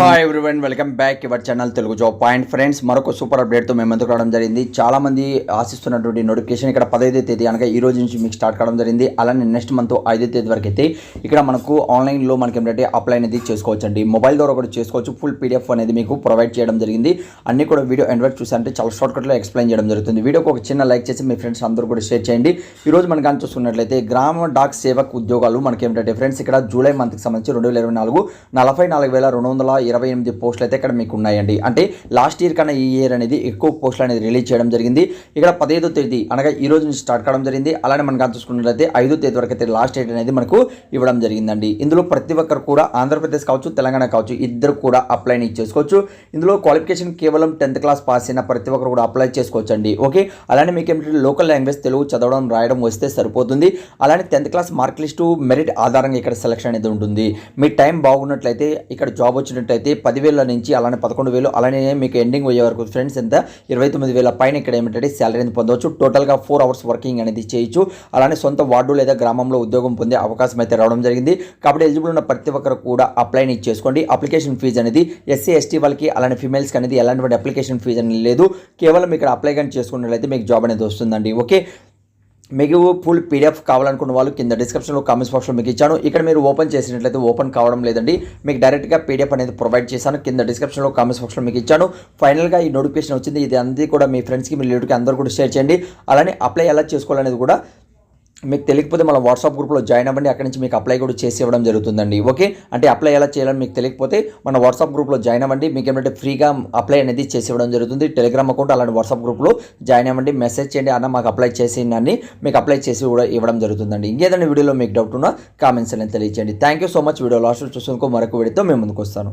Hi everyone welcome back your channel Telugu job point friends మరొక super అప్డేట్తో మేము ఎందుకు రావడం జరిగింది? చాలా మంది ఆశిస్తున్నటువంటి నోటిఫికేషన్ ఇక్కడ పదహైదో తేదీ అనగా ఈ రోజు నుంచి మీకు స్టార్ట్ కావడం జరిగింది. అలానే నెక్స్ట్ మంత్ ఐదో తేదీ వరకు అయితే ఇక్కడ మనకు ఆన్లైన్లో మనకి ఏంటంటే అప్లై అనేది చేసుకోవచ్చు అండి మొబైల్ ద్వారా కూడా చేసుకోవచ్చు. ఫుల్ పీడిఎఫ్ అనేది మీకు ప్రొవైడ్ చేయడం జరిగింది. అన్ని కూడా వీడియో ఎండ్ వరకు చూసారంటే చాలా షార్ట్ కట్లో ఎక్స్ప్లెయిన్ చేయడం జరుగుతుంది. వీడియోకి ఒక చిన్న లైక్ చేసి మీ ఫ్రెండ్స్ అందరూ కూడా షేర్ చేయండి. ఈ రోజు మనం కానీ చూసుకున్నట్లయితే గ్రామ డాక్ సేవక్ ఉద్యోగాలు మనకి ఏంటంటే ఫ్రెండ్స్ ఇక్కడ జూలై మంత్కి సంబంధించి రెండు వేల ఇరవై నాలుగు నలభై నాలుగు వేల రెండు వందల ఇరవై ఎనిమిది పోస్టులు అయితే ఇక్కడ మీకు ఉన్నాయండి అంటే లాస్ట్ ఇయర్ కన్నా ఈ ఇయర్ అనేది ఎక్కువ పోస్టులు అనేది రిలీజ్ చేయడం జరిగింది. ఇక్కడ పదిహేదో తేదీ అనగా ఈ రోజు నుంచి స్టార్ట్ కావడం జరిగింది. అలానే మనం చూసుకున్నట్లయితే ఐదో తేదీ వరకు అయితే లాస్ట్ డేట్ అనేది మనకు ఇవ్వడం జరిగిందండి. ఇందులో ప్రతి ఒక్కరు కూడా ఆంధ్రప్రదేశ్ కావచ్చు తెలంగాణ కావచ్చు ఇద్దరు కూడా అప్లై చేసుకోవచ్చు. ఇందులో క్వాలిఫికేషన్ కేవలం టెన్త్ క్లాస్ పాస్ అయిన ప్రతి ఒక్కరు కూడా అప్లై చేసుకోవచ్చు అండి ఓకే? అలానే మీకు ఏంటంటే లోకల్ లాంగ్వేజ్ తెలుగు చదవడం రాయడం వస్తే సరిపోతుంది. అలానే tenth class mark list merit ఆధారంగా ఇక్కడ సెలక్షన్ అనేది ఉంటుంది. మీ టైం బాగున్నట్లయితే ఇక్కడ జాబ్ వచ్చినట్లయితే పదివేల నుంచి అలానే పదకొండు వేలు అలానే మీకు ఎండింగ్ అయ్యే వరకు ఫ్రెండ్స్ ఎంత? ఇరవై తొమ్మిది వేల పైన ఇక్కడ ఏమిటంటే శాలరీ అనేది పొందవచ్చు. టోటల్గా ఫోర్ అవర్స్ వర్కింగ్ అనేది చేయొచ్చు. అలానే సొంత వార్డు లేదా గ్రామంలో ఉద్యోగం పొందే అవకాశం అయితే రావడం జరిగింది. కాబట్టి ఎలిజిబుల్ ఉన్న ప్రతి ఒక్కరు కూడా అప్లై చేసుకోండి. అప్లికేషన్ ఫీజు అనేది ఎస్సీ ఎస్టీ వాళ్ళకి అలానే ఫీమేల్స్కి అనేది ఎలాంటి అప్లికేషన్ ఫీజు అనేది లేదు. కేవలం ఇక్కడ అప్లై కానీ చేసుకున్నట్లయితే మీకు జాబ్ అనేది వస్తుందండి. ఓకే మీకు ఫుల్ పీడిఎఫ్ కావాలనుకున్న వాళ్ళు కింద డిస్క్రిప్షన్లో కామెంట్స్ బాక్స్లో మీకు ఇచ్చాను. ఇక్కడ మీరు ఓపెన్ చేసినట్లయితే ఓపెన్ కావడం లేదండి. మీకు డైరెక్ట్గా పీడిఎఫ్ అనేది ప్రొవైడ్ చేశాను. కింద డిస్క్రిప్షన్లో కామెంట్స్ బాక్స్లో మీకు ఇచ్చాను. ఫైనల్గా ఈ నోటిఫికేషన్ వచ్చింది. ఇది అంది కూడా మీ ఫ్రెండ్స్కి మీ లీడ్కి అందరూ కూడా షేర్ చేయండి. అలానే అప్లై ఎలా చేసుకోవాలనేది కూడా మీకు తెలియకపోతే మన వాట్సాప్ గ్రూప్లో జాయిన్ అవ్వండి. అక్కడి నుంచి మీకు అప్లై కూడా చేసి ఇవ్వడం జరుగుతుందండి. ఓకే? అంటే అప్లై ఎలా చేయాలని మీకు తెలియకపోతే మన వాట్సాప్ గ్రూప్లో జాయిన్ అవ్వండి. మీకు ఏమంటే ఫ్రీగా అప్లై అనేది చేసి ఇవ్వడం జరుగుతుంది. టెలిగ్రామ్ అకౌంట్ అలాంటి వాట్సాప్ గ్రూప్లో జాయిన్ అవ్వండి. మెసేజ్ చేయండి. అన్న మాకు అప్లై చేసి మీకు అప్లై చేసి కూడా ఇవ్వడం జరుగుతుందండి. ఇంకేదైనా వీడియోలో మీకు డౌట్ ఉన్నా కామెంట్స్ అనేది తెలియజేయండి thank you so much video last చూసుకో మరొక వీడియోతో మేము ముందుకు వస్తాను.